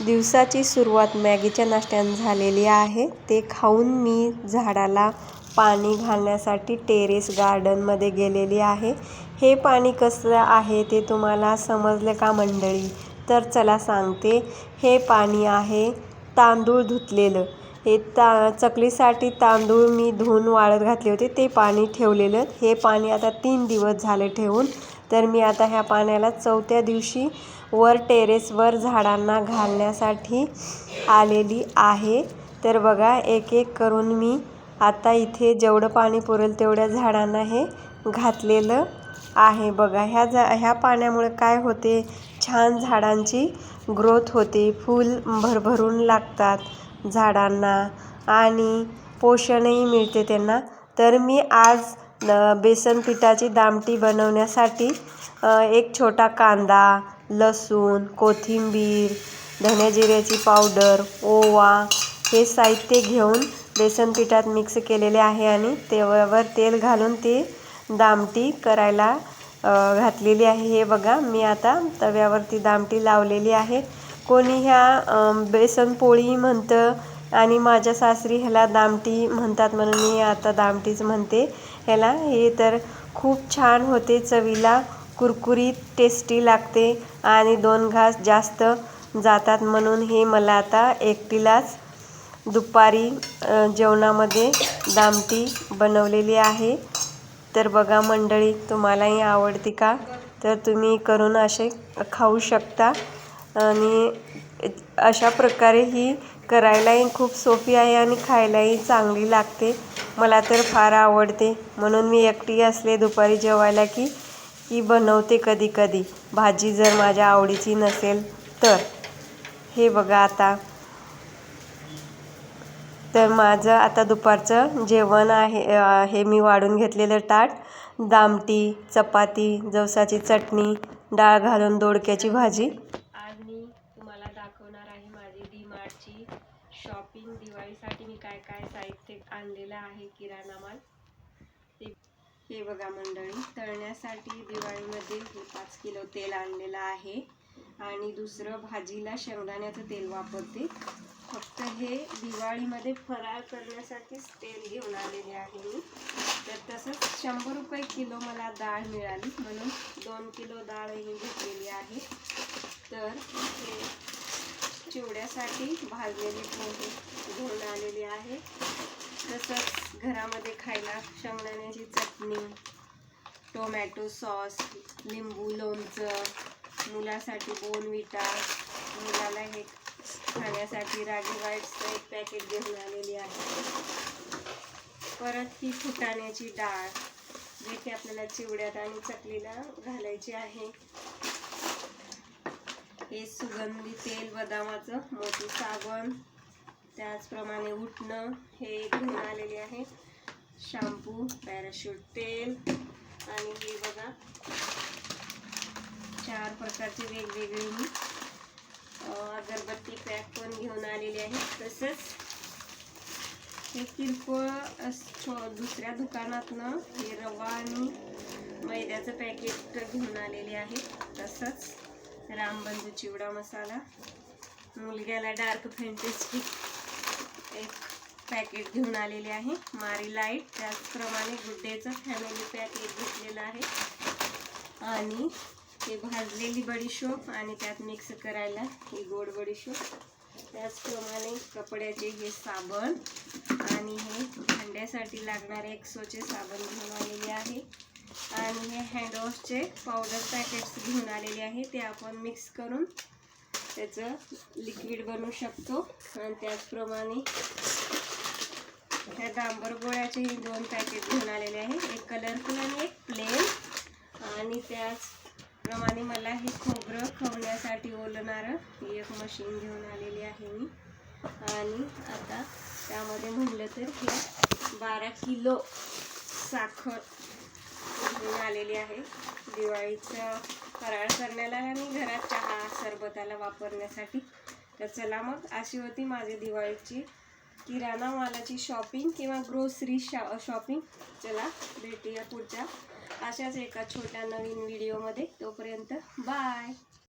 दिवसाची सुरुवात मॅगीच्या नाश्त्यानं झालेली आहे. ते खाऊन मी झाडाला पाणी घालण्यासाठी टेरेस गार्डनमध्ये गेलेली आहे. हे पाणी कसं आहे ते तुम्हाला समजलं का मंडळी? तर चला सांगते. हे पाणी आहे तांदूळ धुतलेलं. हे ता चकलीसाठी तांदूळ मी धुवून वाळत घातले होते. ते पाणी ठेवलेलं. हे पाणी आता तीन दिवस झाले ठेवून. तर मी आता ह्या पाण्याला चौथ्या दिवशी वर टेरेसवर झाडांना घालण्यासाठी आलेली आहे. तर बघा एक एक करून मी आता इथे जेवढं पाणी पुरेल तेवढ्या झाडांना हे घातलेलं आहे. बघा ह्या झा ह्या पाण्यामुळे काय होते? छान झाडांची ग्रोथ होते. फूल भरभरून लागतात झाडांना आणि पोषणही मिळते त्यांना. तर मी आज बेसन पिठाची दामटी बनवण्यासाठी एक छोटा कांदा लसूण कोथिंबीर धनेजिऱ्याची पावडर ओवा हे साहित्य घेऊन बेसन पिठात मिक्स केलेले आहे आणि तेव्हावर तेल घालून ते दामटी करायला घातलेली आहे. हे बघा मी आता तव्यावरती दामटी लावलेली आहे. कोणी ह्या बेसन पोळी म्हणतं आणि माझ्या सासरी ह्याला दामटी म्हणतात म्हणून मी आता दामटीच म्हणते. ह्याला. हे तर खूप छान होते. चवीला कुरकुरीत टेस्टी लागते आणि दोन घास जास्त जातात म्हणून हे मला आता एकटीलाच दुपारी जेवणामध्ये दामटी बनवलेली आहे. तर बघा मंडळी तुम्हालाही आवडते का? तर तुम्ही करून असे खाऊ शकता आणि अशा प्रकारे ही करायलाही खूप सोपी आहे आणि खायलाही चांगली लागते. मला तर फार आवडते. म्हणून मी एकटी असले दुपारी जेवायला की की बनवते कधी कधी. भाजी जर माझ्या आवडीची नसेल तर. हे बघा आता. तर माझं आता दुपारचं जेवण आहे हे मी वाढून घेतलेलं ताट. दामटी चपाती जवसाची चटणी डाळ घालून दोडक्याची भाजी आज मी तुम्हाला दाखवणार आहे माझी डी मार्टची शॉपिंग दिवाळीसाठी मी काय साहित्य आणलेलं आहे किराणा माल? ते हे बघा मंडळी तळण्यासाठी दिवाळीमध्ये हे पाच किलो तेल आणलेलं आहे. आणि दुसरं भाजीला शेंगदाण्याचं तेल वापरते. फक्त हे दिवाळीमध्ये फराळ करण्यासाठीच तेल घेऊन आलेले आहे मी. तर तसंच शंभर रुपये किलो मला डाळ मिळाली. म्हणून दोन किलो डाळ ही घेतलेली आहे. तर हे चिवड्यासाठी भाजलेली पोहे. आहे. तसंच घरामध्ये खायला शेंगदाण्याची चटणी टोमॅटो सॉस लिंबू लोणचं मुलासाठी बोनविटा मुलाला हे खाण्यासाठी रागी वाईट्सचं एक पॅकेट घेऊन आलेली आहे. परत ही फुटाण्याची डाळ जे की आपल्याला चिवड्यात आणि चकलीला घालायची आहे. हे सुगंधी तेल बदामाचं मोठी साबण त्याचप्रमाणे उठणं हे घेऊन आलेले आहे. शॅम्पू पॅराशूट तेल आणि हे बघा चार प्रकारचे वेगवेगळे मी अगरबत्ती पॅक पण घेऊन आलेली आहे. तसंच हे किरकोळ दुसऱ्या दुकानातनं हे रवा आणि मैद्याचं पॅकेट घेऊन आलेले आहे. तसंच रामबंधू चिवडा मसाला मुलग्याला डार्क फॅन्टेस्टिक एक पॅकेट घेऊन आलेले आहे. मारी लाइट त्याचप्रमाणे गुड्डेचं फॅमिली पॅक एक घेतलेलं आहे. आणि हे भाजलेली बडीशोप आणि त्यात मिक्स करायला ही गोड बडीशोप. त्याचप्रमाणे कपड्याचे हे साबण आणि हे भांड्यासाठी लागणारे एक्सोचे साबण घेऊन आलेले आहे. आणि हे हँडवॉशचे पावडर पॅकेट्स घेऊन आलेले आहे. ते आपण मिक्स करून त्याचं लिक्विड बनवू शकतो. आणि त्याचप्रमाणे ह्या डांबर गोळ्याचे दोन पॅकेट घेऊन आलेले आहे. एक कलरफुल आणि एक प्लेन आणि त्याचप्रमाणे मला हे खोबरं खवण्यासाठी ओलणारं एक मशीन घेऊन आलेली आहे मी. आणि आता त्यामध्ये म्हणलं तर हे बारा किलो साखर. घेऊन आलेली आहे. दिवाळीचं फराळ करण्याला आणि घरात चहा सरबताला वापरण्यासाठी. तर चला मग अशी होती माझी दिवाळीची किराणा मालाची शॉपिंग किंवा ग्रोसरी शॉ शॉपिंग चला भेटूया पुढच्या अशाच एका छोट्या नवीन व्हिडिओमध्ये तोपर्यंत बाय